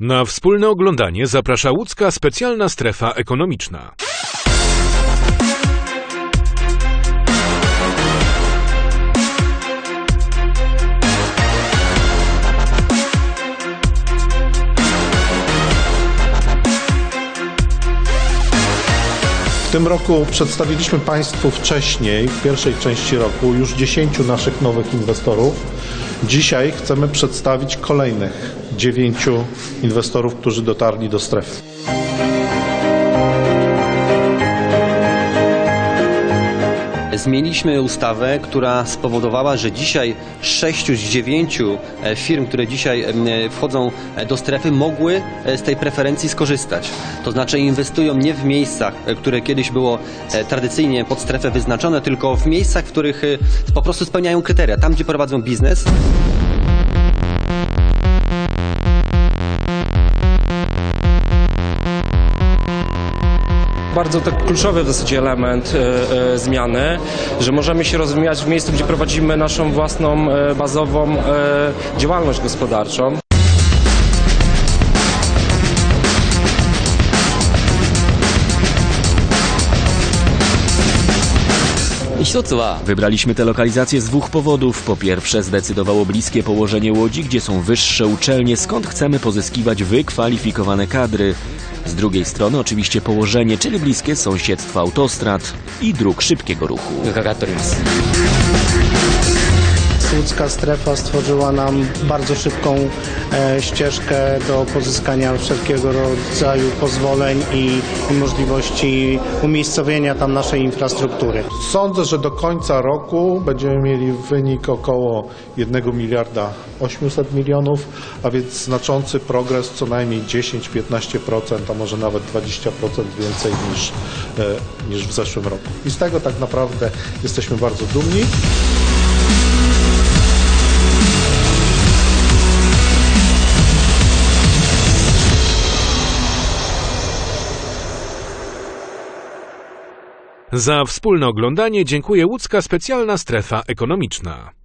Na wspólne oglądanie zaprasza łódzka specjalna strefa ekonomiczna. W tym roku przedstawiliśmy Państwu wcześniej, w pierwszej części roku, już 10 naszych nowych inwestorów. Dzisiaj chcemy przedstawić kolejnych 9 inwestorów, którzy dotarli do strefy. Zmieniliśmy ustawę, która spowodowała, że dzisiaj 6 z 9 e, firm, które dzisiaj e, wchodzą e, do strefy, mogły z tej preferencji skorzystać. To znaczy inwestują nie w miejscach, które kiedyś było tradycyjnie pod strefę wyznaczone, tylko w miejscach, w których po prostu spełniają kryteria, tam gdzie prowadzą biznes. Bardzo tak kluczowy w zasadzie element e, e, zmiany, że możemy się rozwijać w miejscu, gdzie prowadzimy naszą własną e, bazową działalność gospodarczą. Wybraliśmy tę lokalizację z dwóch powodów. Po pierwsze, zdecydowało bliskie położenie Łodzi, gdzie są wyższe uczelnie, skąd chcemy pozyskiwać wykwalifikowane kadry. Z drugiej strony oczywiście położenie, czyli bliskie sąsiedztwo autostrad i dróg szybkiego ruchu. Łódzka strefa stworzyła nam bardzo szybką e, ścieżkę do pozyskania wszelkiego rodzaju pozwoleń i, możliwości umiejscowienia tam naszej infrastruktury. Sądzę, że do końca roku będziemy mieli wynik około 1 miliarda 800 milionów, a więc znaczący progres, co najmniej 10-15%, a może nawet 20% więcej niż, e, niż w zeszłym roku. I z tego tak naprawdę jesteśmy bardzo dumni. Za wspólne oglądanie dziękuję łódzka specjalna strefa ekonomiczna.